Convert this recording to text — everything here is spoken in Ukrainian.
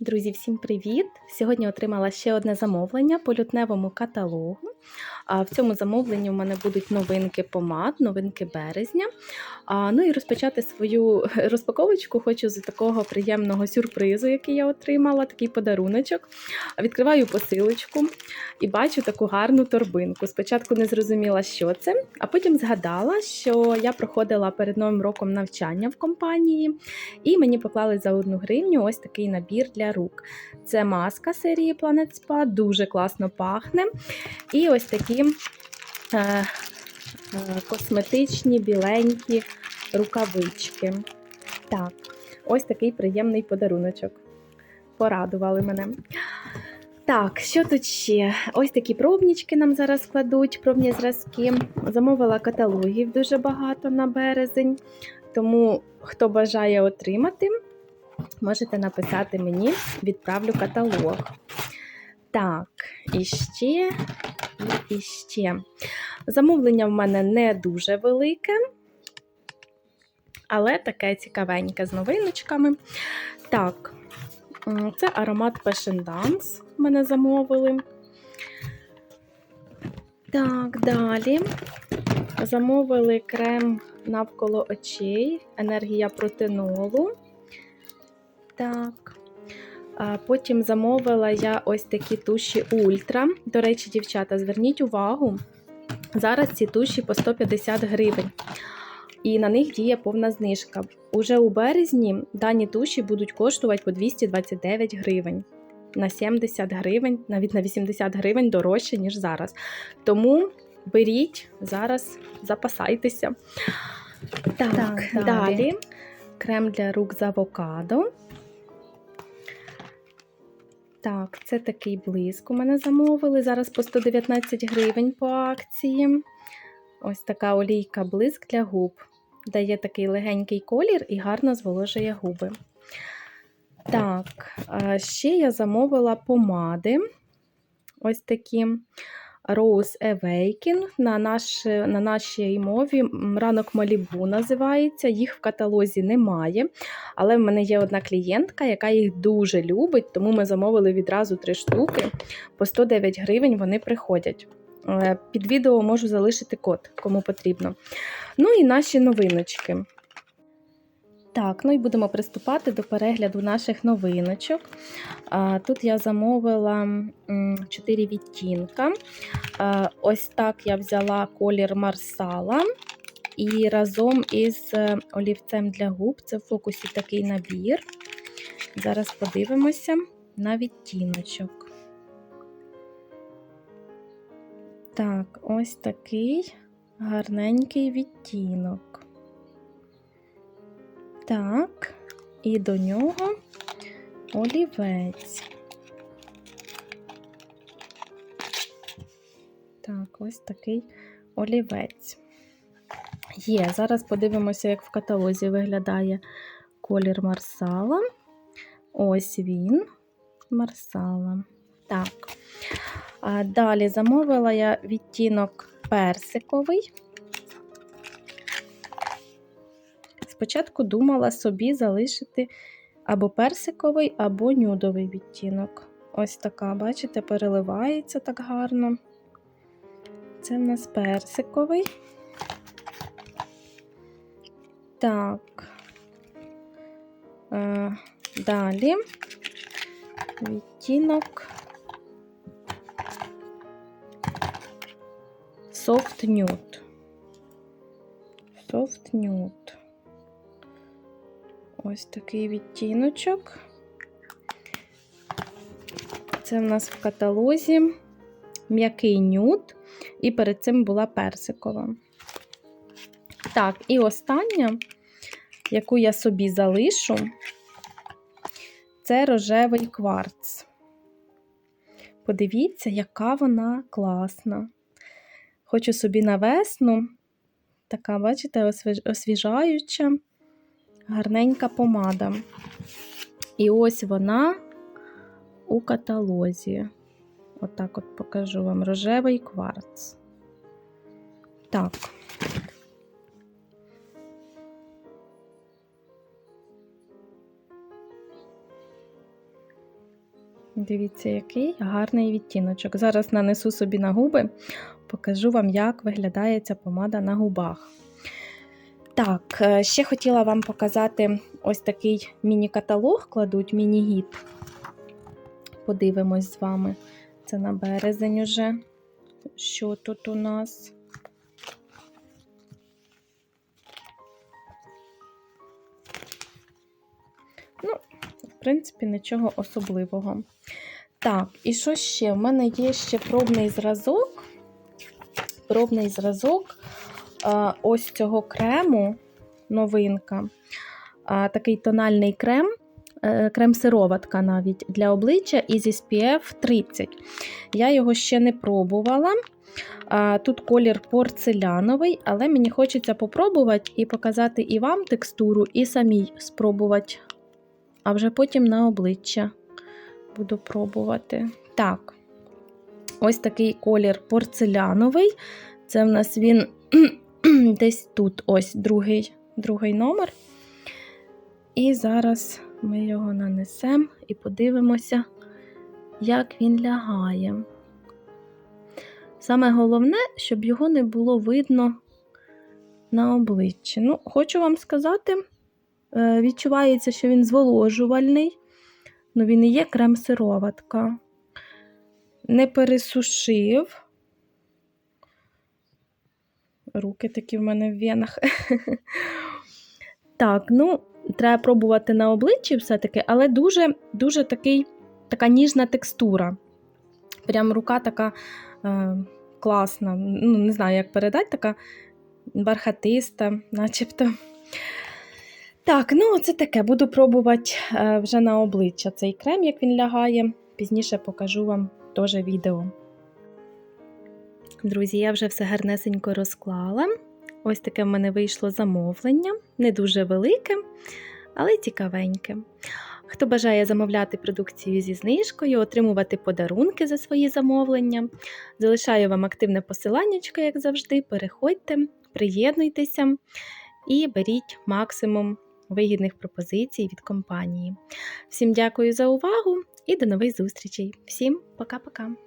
Друзі, всім привіт! Сьогодні отримала ще одне замовлення по лютневому каталогу. В цьому замовленні в мене будуть новинки помад, новинки березня. Ну і розпочати свою розпаковочку хочу з такого приємного сюрпризу, який я отримала, такий подаруночок. Відкриваю посилочку і бачу таку гарну торбинку. Спочатку не зрозуміла, що це, а потім згадала, що я проходила перед новим роком навчання в компанії, і мені поклали за одну гривню ось такий набір для рук. Це маска серії Planet Spa, дуже класно пахне. І ось такі е, е, косметичні біленькі рукавички. Так, ось такий приємний подаруночок. Порадували мене. Так, що тут ще? Ось такі пробнічки нам зараз кладуть, пробні зразки. Замовила каталогів дуже багато на березень. Тому, хто бажає отримати, можете написати мені, відправлю каталог. Так, і ще, і ще. Замовлення в мене не дуже велике, але таке цікавеньке з новиночками. Так, це аромат Passion Dance мене замовили. Так, далі. Замовили крем навколо очей, енергія протинолу. Так. Потім замовила я ось такі туші Ультра. До речі, дівчата, зверніть увагу, зараз ці туші по 150 гривень. І на них діє повна знижка. Уже у березні дані туші будуть коштувати по 229 гривень. На 70 гривень, навіть на 80 гривень дорожче, ніж зараз. Тому беріть, зараз запасайтеся. Так, Так, далі. далі. крем для рук з авокадо. Так, це такий блиск у мене замовили. Зараз по 119 гривень по акції. Ось така олійка блиск для губ. Дає такий легенький колір і гарно зволожує губи. Так, ще я замовила помади. Ось такі Rose Awaken. На, наш, на нашій мові ранок Малібу називається. Їх в каталозі немає. Але в мене є одна клієнтка, яка їх дуже любить, тому ми замовили відразу три штуки. По 109 гривень вони приходять. Е, Під відео можу залишити код, кому потрібно. Ну і наші новиночки. Так, ну і будемо приступати до перегляду наших новиночок. Тут я замовила 4 відтінка. Ось так я взяла колір Марсала. І разом із е, олівцем для губ це в фокусі такий набір. Зараз подивимося на відтіночок. Так, ось такий гарненький відтінок. Так, і до нього олівець. Так, ось такий олівець. Є, зараз подивимося, як в каталозі виглядає колір Марсала. Ось він, Марсала. Так. Далі замовила я відтінок персиковий. Спочатку думала собі залишити або персиковий, або нюдовий відтінок. Ось така, бачите, переливається так гарно. Це в нас персиковий. Так. Е, далі відтінок Soft Nude. Soft Nude. Ось такий відтіночок. Це в нас в каталозі м'який нюд, і перед цим була персикова. Так, і остання, яку я собі залишу, це рожевий кварц. Подивіться, яка вона класна. Хочу собі на весну. Така, бачите, освіжаюча, гарненька помада. І ось вона у каталозі. Отак от покажу вам рожевий кварц. Так. Дивіться, який гарний відтіночок. Зараз нанесу собі на губи, покажу вам, як виглядає ця помада на губах. Так, е, ще хотіла вам показати ось такий міні-каталог, кладуть міні-гід. Подивимось з вами. Це на березень уже. Що тут у нас? Ну, в принципі, нічого особливого. Так, і що ще? У мене є ще пробний зразок. Пробний зразок ось цього крему, новинка. Такий тональний крем, е, крем-сироватка навіть для обличчя із SPF 30. Я його ще не пробувала. Тут колір порцеляновий, але мені хочеться попробувати і показати і вам текстуру, і самій спробувати. А вже потім на обличчя буду пробувати. Так, ось такий колір порцеляновий. Це в нас він десь тут ось другий, другий номер. І зараз ми його нанесемо і подивимося, як він лягає. Саме головне, щоб його не було видно на обличчі. Ну, хочу вам сказати, е, відчувається, що він зволожувальний. Ну, він і є крем-сироватка. Не пересушив. Руки такі в мене в венах. Так, ну, треба пробувати на обличчі все-таки, але дуже дуже такий, така ніжна текстура. Прям рука така е, класна. Ну, не знаю, як передати, така бархатиста, начебто. Так, ну це таке. Буду пробувати е, вже на обличчя цей крем, як він лягає. Пізніше покажу вам теж відео. Друзі, я вже все гарнесенько розклала. Ось таке в мене вийшло замовлення. Не дуже велике, але цікавеньке. Хто бажає замовляти продукцію зі знижкою, отримувати подарунки за свої замовлення, залишаю вам активне посилання, як завжди. Переходьте, приєднуйтеся і беріть максимум вигідних пропозицій від компанії. Всім дякую за увагу і до нових зустрічей. Всім пока-пока!